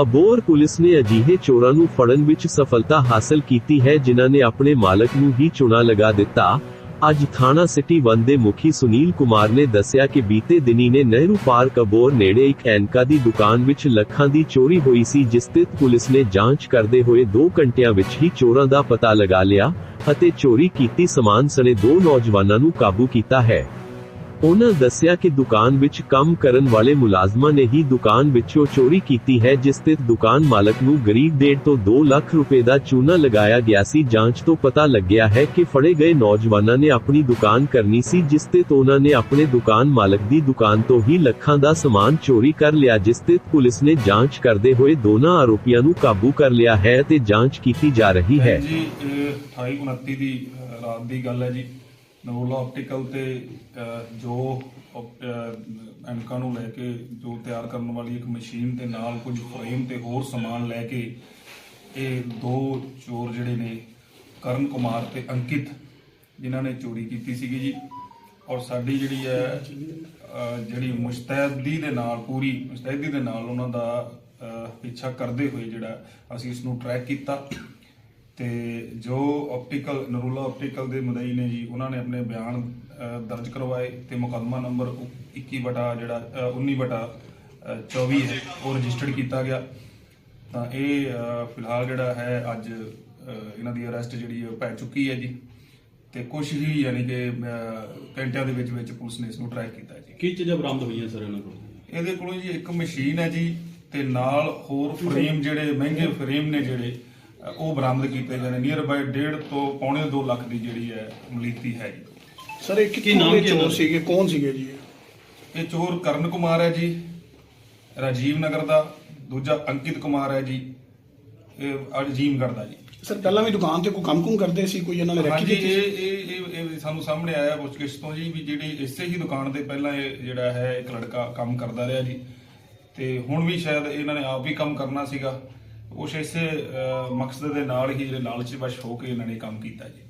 Abohar police ਨੇ ਅਜਿਹੇ ਚੋਰਾਂ ਨੂੰ ਫੜਨ ਵਿੱਚ ਸਫਲਤਾ ਹਾਸਲ ਕੀਤੀ ਹੈ, ਜਿਨ੍ਹਾਂ ਨੇ ਆਪਣੇ ਮਾਲਕ ਨੂੰ ਹੀ ਚੁਣਾ ਲਗਾ ਦਿੱਤਾ। ਅੱਜ ਥਾਣਾ ਸਿਟੀ 1 ਦੇ ਮੁਖੀ ਸੁਨੀਲ ਕੁਮਾਰ ਨੇ ਦੱਸਿਆ ਕਿ ਬੀਤੇ ਦਿਨੀ ਨੇ ਨਹਿਰੂ ਪਾਰਕ ਅਬੋਰ ਨੇੜੇ ਇੱਕ ਐਨਕਾ ਦੀ ਦੁਕਾਨ ਵਿੱਚ ਲੱਖਾਂ ਦੀ ਚੋਰੀ ਹੋਈ ਸੀ, ਜਿਸ ਤੇ ਪੁਲਿਸ ਨੇ ਜਾਂਚ ਕਰਦੇ ਹੋਏ 2 ਘੰਟਿਆਂ ਵਿੱਚ ਹੀ ਚੋਰਾਂ ਦਾ ਪਤਾ ਲਗਾ ਲਿਆ ਅਤੇ ਚੋਰੀ ਕੀਤੀ ਸਮਾਨ ਸਣੇ ਦੋ ਨੌਜਵਾਨਾਂ ਨੂੰ ਕਾਬੂ ਕੀਤਾ ਹੈ। ਉਹਨਾਂ ਦੱਸਿਆ ਕਿ ਦੁਕਾਨ ਵਿੱਚ ਕੰਮ ਕਰਨ ਵਾਲੇ ਮੁਲਾਜ਼ਮਾਂ ਨੇ ਹੀ ਦੁਕਾਨ ਵਿੱਚੋਂ ਚੋਰੀ ਕੀਤੀ ਹੈ, ਜਿਸ ਤੇ ਦੁਕਾਨ ਮਾਲਕ ਨੂੰ ਗਰੀਬ ਡੇਢ ਤੋਂ 2 ਲੱਖ ਰੁਪਏ ਦਾ ਚੂਨਾ ਲਗਾਇਆ ਗਿਆ ਸੀ। ਜਾਂਚ ਤੋਂ ਪਤਾ ਲੱਗਿਆ ਹੈ ਕਿ ਫੜੇ ਗਏ ਨੌਜਵਾਨਾਂ ਨੇ ਆਪਣੀ ਦੁਕਾਨ ਕਰਨੀ ਸੀ, ਜਿਸ ਤੇ ਉਹਨਾਂ ਨੇ ਆਪਣੇ ਦੁਕਾਨ ਮਾਲਕ ਦੀ ਦੁਕਾਨ ਤੋਂ ਹੀ ਲੱਖਾਂ ਦਾ ਸਮਾਨ ਚੋਰੀ ਕਰ ਲਿਆ, ਜਿਸ ਤੇ ਪੁਲਿਸ ਨੇ ਜਾਂਚ ਕਰਦੇ ਹੋਏ ਦੋਨਾਂ ਆਰੋਪੀਆਂ ਨੂੰ ਕਾਬੂ ਕਰ ਲਿਆ ਹੈ ਤੇ ਜਾਂਚ ਕੀਤੀ ਜਾ ਰਹੀ ਹੈ। ਜੀ 28 29 ਦੀ ਰਾਤ ਦੀ ਗੱਲ ਹੈ ਜੀ। ਨਵੋਲਾ ਆਪਟੀਕਲ ਤੇ ਜੋ ਐਨਕਾਂ ਨੂੰ ਲੈ ਕੇ ਜੋ ਤਿਆਰ ਕਰਨ ਵਾਲੀ ਇੱਕ ਮਸ਼ੀਨ ਤੇ ਨਾਲ ਕੁਝ ਫਰੇਮ ਤੇ ਹੋਰ ਸਮਾਨ ਲੈ ਕੇ, ਇਹ ਦੋ ਚੋਰ ਜਿਹੜੇ ਨੇ, ਕਰਨ ਕੁਮਾਰ ਤੇ ਅੰਕਿਤ, ਜਿਨ੍ਹਾਂ ਨੇ ਚੋਰੀ ਕੀਤੀ ਸੀਗੀ ਜੀ। ਔਰ ਸਾਡੀ ਜਿਹੜੀ ਹੈ ਜਿਹੜੀ ਮੁਸ਼ਤੈਦੀ ਦੇ ਨਾਲ, ਪੂਰੀ ਮੁਸ਼ਤੈਦੀ ਦੇ ਨਾਲ ਉਹਨਾਂ ਦਾ ਪਿੱਛਾ ਕਰਦੇ ਹੋਏ ਜਿਹੜਾ ਅਸੀਂ ਇਸ ਨੂੰ ਟਰੈਕ ਕੀਤਾ। ਤੇ ਜੋ ਆਪਟੀਕਲ ਨਰੂਲਾ ਆਪਟੀਕਲ ਦੇ ਮੁਦਈ ਨੇ ਜੀ ਉਹਨਾਂ ਨੇ ਆਪਣੇ ਬਿਆਨ ਦਰਜ ਕਰਵਾਏ ਤੇ ਮੁਕੱਦਮਾ ਨੰਬਰ 21 ਬਟਾ ਜਿਹੜਾ ਅਹ, 19 ਬਟਾ ਅਹ, 24 ਹੈ ਉਹ ਰਜਿਸਟਰਡ ਕੀਤਾ ਗਿਆ। ਤਾਂ ਇਹ ਫਿਲਹਾਲ ਜਿਹੜਾ ਹੈ ਅੱਜ ਇਹਨਾਂ ਦੀ ਅਰੈਸਟ ਜਿਹੜੀ ਹੈ ਪੈ ਚੁੱਕੀ ਹੈ ਜੀ। ਤੇ ਕੁਝ ਹੀ ਯਾਨੀ ਕਿ ਘੰਟਿਆਂ ਦੇ ਵਿੱਚ ਵਿੱਚ ਪੁਲਿਸ ਨੇ ਇਸ ਨੂੰ ਟਰੈਕ ਕੀਤਾ ਜੀ। ਕੀ ਚੀਜ਼ਾਂ ਬਰਾਮਦ ਹੋਈਆਂ ਸਰ ਇਹਨਾਂ ਕੋਲ? ਇਹਦੇ ਕੋਲੋਂ ਜੀ ਇੱਕ ਮਸ਼ੀਨ ਹੈ ਜੀ ਤੇ ਨਾਲ ਹੋਰ ਫਰੇਮ ਜਿਹੜੇ ਮਹਿੰਗੇ ਫਰੇਮ ਨੇ ਜਿਹੜੇ ਉਹ ਬਰਾਮਦ ਕੀਤੇ ਗਏ ਨੇ। ਨੀਅਰ ਬਾਈ 1.5 ਤੋਂ ਪੌਣੇ 2 ਲੱਖ ਦੀ ਜਿਹੜੀ ਹੈ ਮਲੀਤੀ ਹੈ ਜੀ। ਸਰ ਇਹ ਕੀ ਨਾਮ ਦੇ ਕੀ ਚੋਰ? ਸੀਗੇ? ਕੌਣ ਸੀਗੇ ਜੀ? ਇਹ ਚੋਰ ਕਰਨ ਕੁਮਾਰ ਹੈ ਜੀ ਰਾਜੀਵ ਨਗਰ ਦਾ। ਦੂਜਾ ਅੰਕਿਤ ਕੁਮਾਰ ਹੈ ਜੀ ਇਹ ਅਜੀਮਗੜ੍ਹ ਦਾ ਜੀ। ਸਰ ਪਹਿਲਾਂ ਵੀ ਦੁਕਾਨ ਤੇ ਕੋਈ ਕੰਮ ਕੁਮ ਕਰਦੇ ਸੀ? ਕੋਈ ਇਹਨਾਂ ਨੇ ਰੱਖੀ ਦਿੱਤੀ ਇਹ ਇਹ ਇਹ ਸਾਨੂੰ ਸਾਹਮਣੇ ਆਇਆ ਪੁੱਛਗਿੱਛ ਤੋਂ ਜੀ ਵੀ ਜਿਹੜੀ ਇਸੇ ਹੀ ਦੁਕਾਨ ਤੇ ਪਹਿਲਾਂ ਇਹ ਜਿਹੜਾ ਹੈ ਇੱਕ ਲੜਕਾ ਕੰਮ ਕਰਦਾ ਰਿਹਾ ਜੀ। ਤੇ ਹੁਣ ਵੀ ਸ਼ਾਇਦ ਇਹਨਾਂ ਨੇ ਆਪ ਵੀ ਕੰਮ ਕਰਨਾ ਸੀਗਾ। ਕੁਛ ਇਸੇ ਅਹ, ਮਕਸਦ ਦੇ ਨਾਲ ਹੀ ਜਿਹੜੇ ਲਾਲਚ ਵਸ਼ ਹੋ ਕੇ ਇਹਨਾਂ ਨੇ ਕੰਮ ਕੀਤਾ ਜੀ।